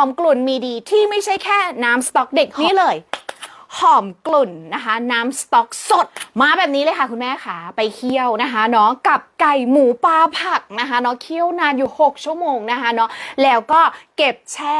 อมกลุ่นมีดีที่ไม่ใช่แค่น้ำสต๊อกเด็กนี่เลย หอมกลุ่นนะคะ น้ำสต๊อกสด มาแบบนี้เลยค่ะคุณแม่ค่ะไปเคี่ยวนะคะเนาะกับไก่หมูปลาผักนะคะเนาะเคี่ยวนานอยู่ 6 ชั่วโมงนะคะเนาะแล้วก็เก็บแช่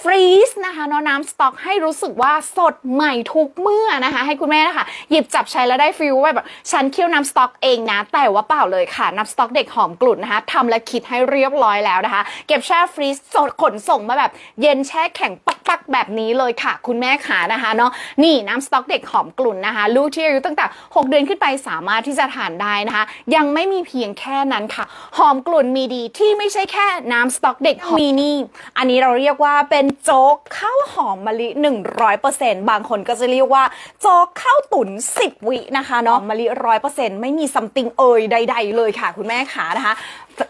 ฟรีซนะคะเนาะน้ำสต๊อกให้รู้สึกว่าสดใหม่ทุกเมื่อนะคะ ให้คุณแม่นะคะหยิบจับใช้แล้วได้ฟิลว่าแบบฉันเคี่ยวน้ำสต๊อกเองนะ แต่ว่าเปล่าเลยค่ะน้ำสต๊อกเด็กหอมกลุ่นนะคะทำและคิดให้เรียบร้อยแล้วนะคะ เก็บแช่ฟรีซสดขนส่งมาแบบ เย็นแช่แข็งปักๆแบบนี้เลยค่ะ คุณแม่ขานะคะเนาะนี่น้ำสต๊อกเด็กหอมกลุ่นนะคะ ลูกที่อายุตั้งแต่ 6 เดือนขึ้นไปสามารถที่จะทานได้นะคะ ยังไม่มีเพียงแค่นั้นค่ะ หอมกลุ่นมีดีที่ไม่ใช่แค่น้ำสต๊อกเด็กมีนี่ อันนี้เราเรียกว่าเป็นโจ๊กข้าวหอมมะลิ 100%บางคนก็จะเรียกว่าโจ๊กข้าวตุ๋น10 วินะคะเนาะมะลิ100%ไม่มีซัมติงเอ่ยใด ๆ เลยค่ะ คุณแม่ขานะคะ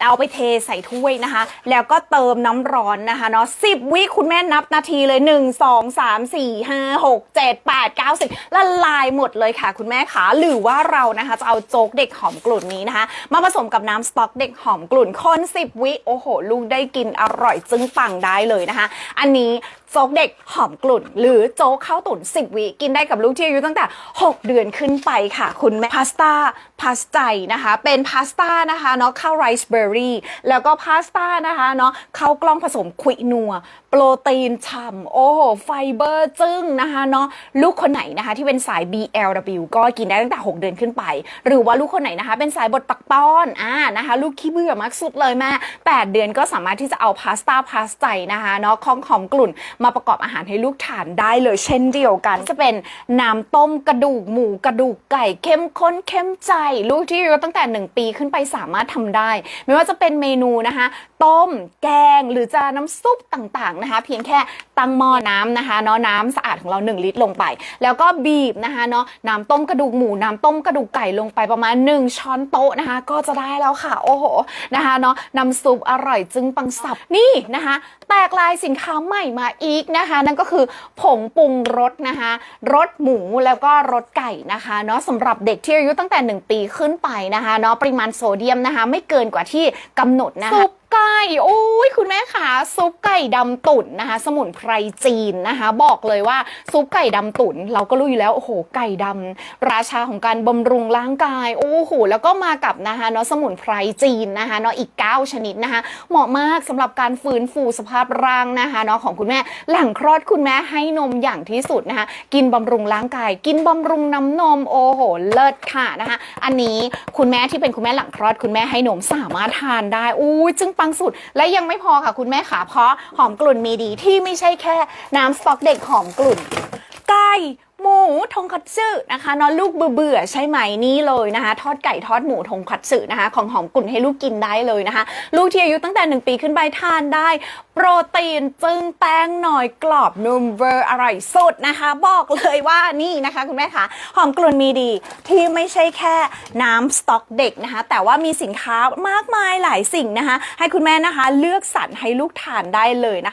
เอาไปเทใส่ถ้วยนะคะ แล้วก็เติมน้ำร้อนนะคะเนาะสิบวิคุณแม่นับนาทีเลย1 2 3 4 5 6 7 8 9 10ละลายหมดเลยค่ะคุณแม่ขาหรือว่าเรานะคะจะเอาโจ๊กเด็กหอมกลุ่นนี้นะคะมาผสมกับน้ำสต๊อกเด็กหอมกลุ่นคน10 วิโอ้โห ลูกได้กินอร่อยจึงปังได้เลยนะคะ อันนี้ โจ๊กเด็กหอมกลุ่น หรือโจ๊กข้าวตุ๋น10 วิกินได้กับลูกที่อายุตั้งแต่ 6 เดือนขึ้นไปค่ะ คุณแม่พาสต้าพาสใจนะคะ เป็นพาสต้านะคะเนาะข้าวไรซ์เบอร์รี่แล้วก็พาสต้านะคะเนาะข้าวกล้องผสมควินัว โปรตีนฉ่ำโอ้โหไฟเบอร์จึ้งนะคะเนาะลูกคนไหนนะคะที่เป็นสาย BLW ก็กินได้ตั้งแต่ 6 เดือนขึ้นไป หรือว่าลูกคนไหนนะคะ เป็นสายบดตักป้อนอ่านะคะลูกขี้เบื่อมากสุดเลยแม่8เดือนก็สามารถที่จะเอาพาสต้าพาสใจนะคะเนาะของหอมกลุ่นมาประกอบอาหารให้ลูกทานได้เลยเช่นเดียวกัน จะเป็นน้ำต้มกระดูกหมูกระดูกไก่เข้มข้นเข้มใจ ลูกที่อายุตั้งแต่ 1 ปีขึ้นไปสามารถทำได้ ไม่ว่าจะเป็นเมนูนะคะ ต้มแกงหรือจะน้ำซุปต่างๆนะคะ เพียงแค่ตั้งหม้อน้ำนะคะเนาะน้ำสะอาดของเรา 1 ลิตรลงไป แล้วก็บีบนะคะเนาะน้ำต้มกระดูกหมูน้ำต้มกระดูกไก่ลงไปประมาณ 1 ช้อนโต๊ะนะคะ ก็จะได้แล้วค่ะ โอ้โหนะคะเนาะน้ำซุปอร่อยจึงปังสับนี่นะคะ แตกลายสินค้าใหม่มาอีกนะคะ นั่นก็คือผงปรุงรสนะคะรสหมูแล้วก็รสไก่นะคะเนาะสำหรับเด็กที่อายุตั้งแต่ 1 ปีขึ้นไปนะคะเนาะปริมาณโซเดียมนะคะ ไม่เกินกว่าที่กำหนดนะคะซุป ไก่โอ้ยคุณแม่ขาซุปไก่ดำตุ๋นนะคะ สมุนไพรจีนนะคะ บอกเลยว่าซุปไก่ดำตุ๋นเราก็รู้อยู่แล้วโอ้โหไก่ดำราชาของการบำรุงร่างกายโอ้โหแล้วก็มากับนะคะเนาะสมุนไพรจีนนะคะเนาะอีก 9 ชนิดนะคะ เหมาะมากสำหรับการฟื้นฟูสภาพร่างนะคะเนาะของคุณแม่หลังคลอดคุณแม่ให้นมอย่างที่สุดนะคะ กินบำรุงร่างกาย กินบำรุงน้ำนมโอ้โหเลิศค่ะนะคะ อันนี้คุณแม่ที่เป็นคุณแม่หลังคลอดคุณแม่ให้นมสามารถทานได้อู้ยจึงปังสุด และยังไม่พอค่ะคุณแม่ขาเพราะหอมกลุ่นมีดีที่ไม่ใช่แค่น้ำสต๊อกเด็กหอมกลุ่นไก่ห มูทงคัตสึนะคะนอนลูกเบื่อใช่ไหมนี่เลยนะคะ ทอดไก่ทอดหมูทงคัตสึนะคะ ของหอมกลุ่นให้ลูกกินได้เลยนะคะ ลูกที่อายุตั้งแต่ 1 ปีขึ้นไปทานได้ โปรตีนจึงแป้งหน่อยกรอบนุ่มเวอร์อร่อยสุดนะคะ บอกเลยว่านี่นะคะ คุณแม่คะหอมกลุ่นมีดีที่ไม่ใช่แค่น้ำสต๊อกเด็กนะคะ แต่ว่ามีสินค้ามากมายหลายสิ่งนะคะ ให้คุณแม่นะคะ เลือกสรรให้ลูกทานได้เลยนะคะ